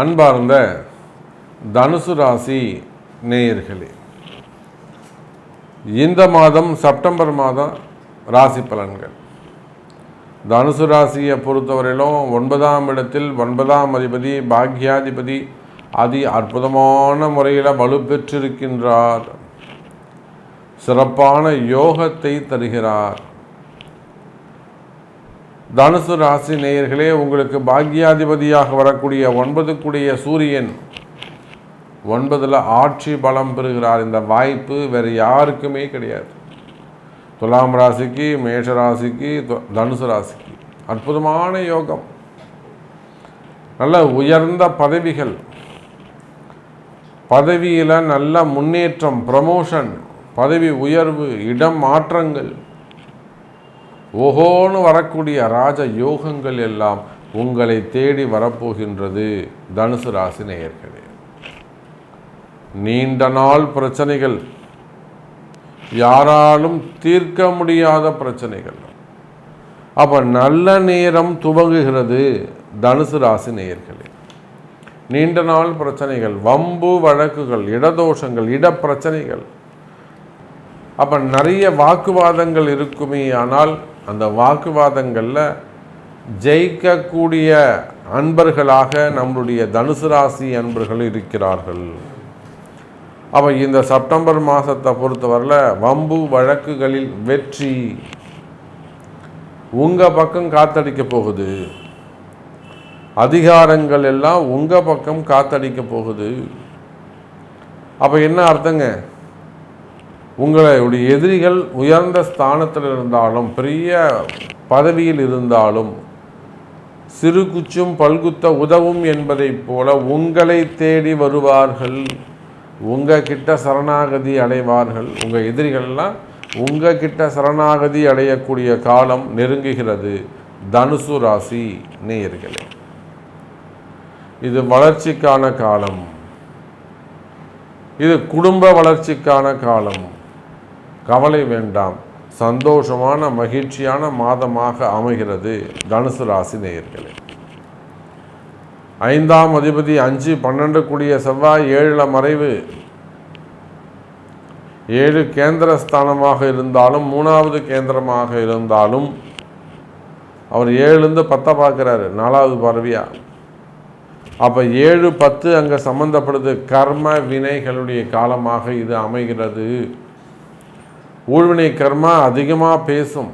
அன்பார்ந்த தனுசு ராசி நேயர்களே இந்த மாதம் செப்டம்பர் மாதம் ராசி பலன்கள். தனுசு ராசியை பொறுத்தவரையிலும் ஒன்பதாம் இடத்தில் ஒன்பதாம் அதிபதி பாக்யாதிபதி அதி அற்புதமான முறையில் வலுப்பெற்றிருக்கின்றார். சிறப்பான யோகத்தை தருகிறார். தனுசு ராசி நேயர்களே உங்களுக்கு பாக்யாதிபதியாக வரக்கூடிய ஒன்பதுக்குடைய சூரியன் ஒன்பதில் ஆட்சி பலம் பெறுகிறார். இந்த வாய்ப்பு வேறு யாருக்குமே கிடையாது. துலாம் ராசிக்கு மேஷ ராசிக்கு தனுசு ராசிக்கு. அற்புதமான யோகம். நல்ல உயர்ந்த பதவிகள். பதவியில் நல்ல முன்னேற்றம் ப்ரமோஷன் பதவி உயர்வு இடம் மாற்றங்கள். ஓஹோன்னு வரக்கூடிய ராஜ யோகங்கள் எல்லாம் உங்களை தேடி வரப்போகின்றது தனுசு ராசி நேயர்களே. நீண்ட நாள் பிரச்சனைகள். யாராலும் தீர்க்க முடியாத பிரச்சனைகள். அப்ப நல்ல நேரம் துவங்குகிறது தனுசு ராசி நேயர்களே. நீண்ட நாள் பிரச்சனைகள் வம்பு வழக்குகள் இடதோஷங்கள் இடப்பிரச்சனைகள். அப்ப நிறைய வாக்குவாதங்கள் இருக்குமே ஆனால் அந்த வாக்குவாதங்களில் ஜெயிக்கக்கூடிய அன்பர்களாக நம்முடைய தனுசு ராசி அன்பர்கள் இருக்கிறார்கள். அப்போ இந்த செப்டம்பர் மாதத்தை பொறுத்தவரையில் வம்பு வழக்குகளில் வெற்றி. உங்கள் பக்கம் காத்தடிக்க போகுது. அதிகாரங்கள் எல்லாம் உங்கள் பக்கம் காத்தடிக்க போகுது. அப்போ என்ன அர்த்தங்க? உங்களுடைய எதிரிகள் உயர்ந்த ஸ்தானத்தில் இருந்தாலும் பெரிய பதவியில் இருந்தாலும் சிறு குச்சும் பல்குத்த உதவும் என்பதைப் போல உங்களை தேடி வருவார்கள். உங்கள் கிட்ட சரணாகதி அடைவார்கள். உங்கள் எதிரிகள்லாம் உங்கள் கிட்ட சரணாகதி அடையக்கூடிய காலம் நெருங்குகிறது. தனுசு ராசி நேயர்களே இது வளர்ச்சிக்கான காலம். இது குடும்ப வளர்ச்சிக்கான காலம். கவலை வேண்டாம். சந்தோஷமான மகிழ்ச்சியான மாதமாக அமைகிறது தனுசு ராசி நேயர்களே. ஐந்தாம் அதிபதி அஞ்சு பன்னெண்டு கூடிய செவ்வாய் ஏழில் மறைவு. ஏழு கேந்திர ஸ்தானமாக இருந்தாலும் மூணாவது கேந்திரமாக இருந்தாலும் அவர் ஏழுலேருந்து பத்தை பார்க்குறாரு நாலாவது பார்வையா. அப்போ ஏழு பத்து அங்கே சம்மந்தப்படுது கர்ம வினைகளுடைய காலமாக இது அமைகிறது. ஊழ்வினை கர்மா அதிகமாக பேசும்.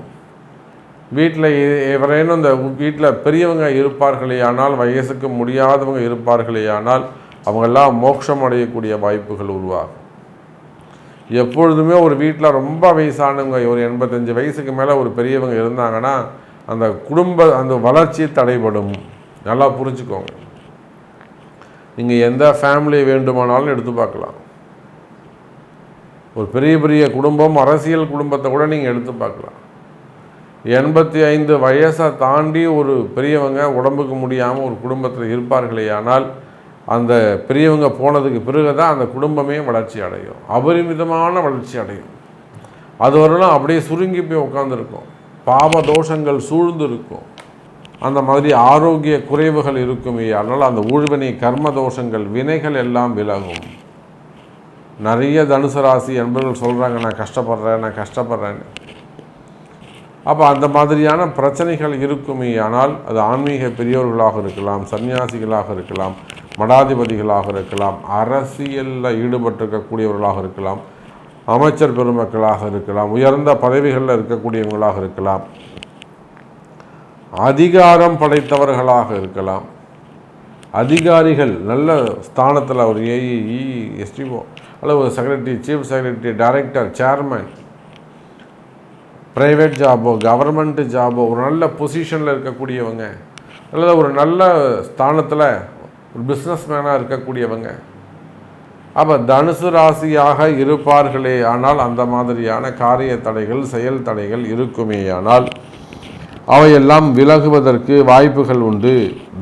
வீட்டில் எவரேனும் இந்த வீட்டில் பெரியவங்க இருப்பார்களே ஆனால் வயசுக்கு முடியாதவங்க இருப்பார்களே ஆனால் அவங்கெல்லாம் மோட்சம் அடையக்கூடிய வாய்ப்புகள் உருவாகும். எப்பொழுதுமே ஒரு வீட்டில் ரொம்ப வயசானவங்க ஒரு எண்பத்தஞ்சு வயசுக்கு மேலே ஒரு பெரியவங்க இருந்தாங்கன்னா அந்த குடும்ப அந்த வளர்ச்சி தடைபடும். நல்லா புரிஞ்சுக்கோங்க. நீங்கள் எந்த ஃபேமிலி வேண்டுமானாலும் எடுத்து பார்க்கலாம். ஒரு பெரிய பெரிய குடும்பம் அரசியல் குடும்பத்தை கூட நீங்கள் எடுத்து பார்க்கலாம். எண்பத்தி ஐந்து வயசை தாண்டி ஒரு பெரியவங்க உடம்புக்கு முடியாமல் ஒரு குடும்பத்தில் இருப்பார்களே ஆனால் அந்த பெரியவங்க போனதுக்கு பிறகு தான் அந்த குடும்பமே வளர்ச்சி அடையும். அபரிமிதமான வளர்ச்சி அடையும். அது வரலாம் அப்படியே சுருங்கி போய் உட்காந்துருக்கும் பாவ தோஷங்கள் சூழ்ந்து இருக்கும் அந்த மாதிரி ஆரோக்கிய குறைவுகள் இருக்குமே அதனால் அந்த ஊழ்வினை கர்ம தோஷங்கள் வினைகள் எல்லாம் விலகும். நிறைய தனுசு ராசி என்பவர்கள் சொல்கிறாங்க நான் கஷ்டப்படுறேன் நான் கஷ்டப்படுறேன்னு அப்போ அந்த மாதிரியான பிரச்சனைகள் இருக்குமே ஆனால் அது ஆன்மீக பெரியோர்களாக இருக்கலாம் சன்னியாசிகளாக இருக்கலாம் மடாதிபதிகளாக இருக்கலாம் அரசியலில் ஈடுபட்டிருக்கக்கூடியவர்களாக இருக்கலாம் அமைச்சர் பெருமக்களாக இருக்கலாம் உயர்ந்த பதவிகளில் இருக்கக்கூடியவங்களாக இருக்கலாம் அதிகாரம் படைத்தவர்களாக இருக்கலாம். அதிகாரிகள் நல்ல ஸ்தானத்தில் ஒரு ஏஇஇ எஸ்டிஓ அல்லது ஒரு secretary chief secretary director chairman private ஜாபோ government ஜாபோ ஒரு நல்ல பொசிஷனில் இருக்கக்கூடியவங்க. அல்லது ஒரு நல்ல ஸ்தானத்தில் ஒரு பிஸ்னஸ் மேனாக இருக்கக்கூடியவங்க. அப்போ தனுசு ராசியாக இருப்பார்களே ஆனால் அந்த மாதிரியான காரிய தடைகள் செயல் தடைகள் இருக்குமே ஆனால் அவையெல்லாம் விலகுவதற்கு வாய்ப்புகள் உண்டு.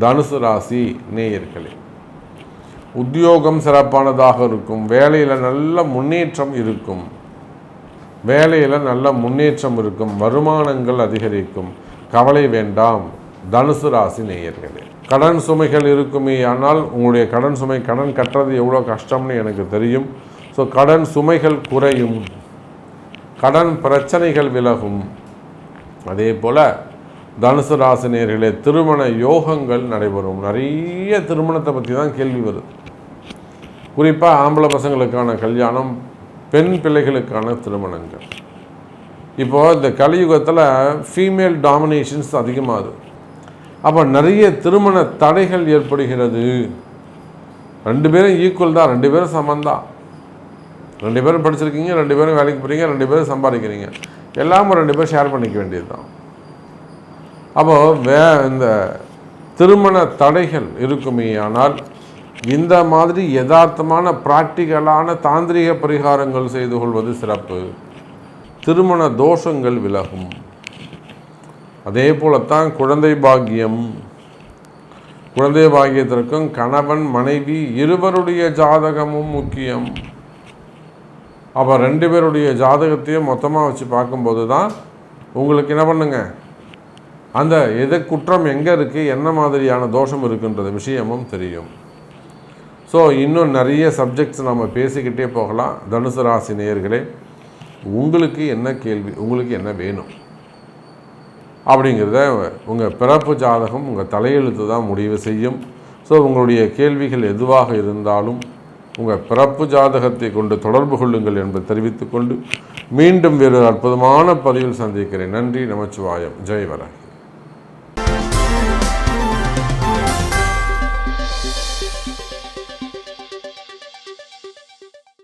தனுசு ராசி நேயர்களே. உத்தியோகம் சிறப்பானதாக இருக்கும். வேலையில் நல்ல முன்னேற்றம் இருக்கும். வேலையில் நல்ல முன்னேற்றம் இருக்கும். வருமானங்கள் அதிகரிக்கும். கவலை வேண்டாம். தனுசு ராசி நேயர்களே கடன் சுமைகள் இருக்குமே ஆனால் உங்களுடைய கடன் சுமை கடன் கட்டுறது எவ்வளோ கஷ்டம்னு எனக்கு தெரியும். ஸோ கடன் சுமைகள் குறையும். கடன் பிரச்சனைகள் விலகும். அதே போல் தனுசு ராசினியர்களே திருமண யோகங்கள் நடைபெறும். நிறைய திருமணத்தை பற்றி தான் கேள்வி வருது. குறிப்பாக ஆம்பளை பசங்களுக்கான கல்யாணம் பெண் பிள்ளைகளுக்கான திருமணங்கள். இப்போது இந்த கலியுகத்தில் ஃபீமேல் டாமினேஷன்ஸ் அதிகமாகுது. அப்போ நிறைய திருமண தடைகள் ஏற்படுகிறது. ரெண்டு பேரும் ஈக்குவல் தான். ரெண்டு பேரும் சமந்தான் ரெண்டு பேரும் படிச்சிருக்கீங்க ரெண்டு பேரும் வேலைக்கு போகிறீங்க ரெண்டு பேரும் சம்பாதிக்கிறீங்க. எல்லாமே ரெண்டு பேரும் ஷேர் பண்ணிக்க வேண்டியது தான் அப்போது வே இந்த திருமண தடைகள் இருக்குமே ஆனால் இந்த மாதிரி யதார்த்தமான பிராக்டிக்கலான தாந்திரிக பரிகாரங்கள் செய்து கொள்வது சிறப்பு. திருமண தோஷங்கள் விலகும். அதே போலத்தான் குழந்தை பாக்கியம். குழந்தை பாக்கியத்திற்கும் கணவன் மனைவி இருவருடைய ஜாதகமும் முக்கியம். அப்போ ரெண்டு பேருடைய ஜாதகத்தையும் மொத்தமாக வச்சு பார்க்கும்போது தான் உங்களுக்கு என்ன பண்ணுங்க? அந்த எது குற்றம் எங்கே இருக்குது என்ன மாதிரியான தோஷம் இருக்குன்றது? விஷயமும் தெரியும். ஸோ இன்னும் நிறைய சப்ஜெக்ட்ஸ் நம்ம பேசிக்கிட்டே போகலாம். தனுசு ராசி நேயர்களே உங்களுக்கு என்ன கேள்வி உங்களுக்கு என்ன வேணும்? அப்படிங்கிறத உங்கள் பிறப்பு ஜாதகம் உங்கள் தலையெழுத்து தான் முடிவு செய்யும். ஸோ உங்களுடைய கேள்விகள் எதுவாக இருந்தாலும் உங்கள் பிறப்பு ஜாதகத்தை கொண்டு தொடர்பு கொள்ளுங்கள் என்பதை தெரிவித்துக்கொண்டு மீண்டும் வேறு அற்புதமான பதிவில் சந்திக்கிறேன். நன்றி நமச்சிவாயம். ஜெயவரன்.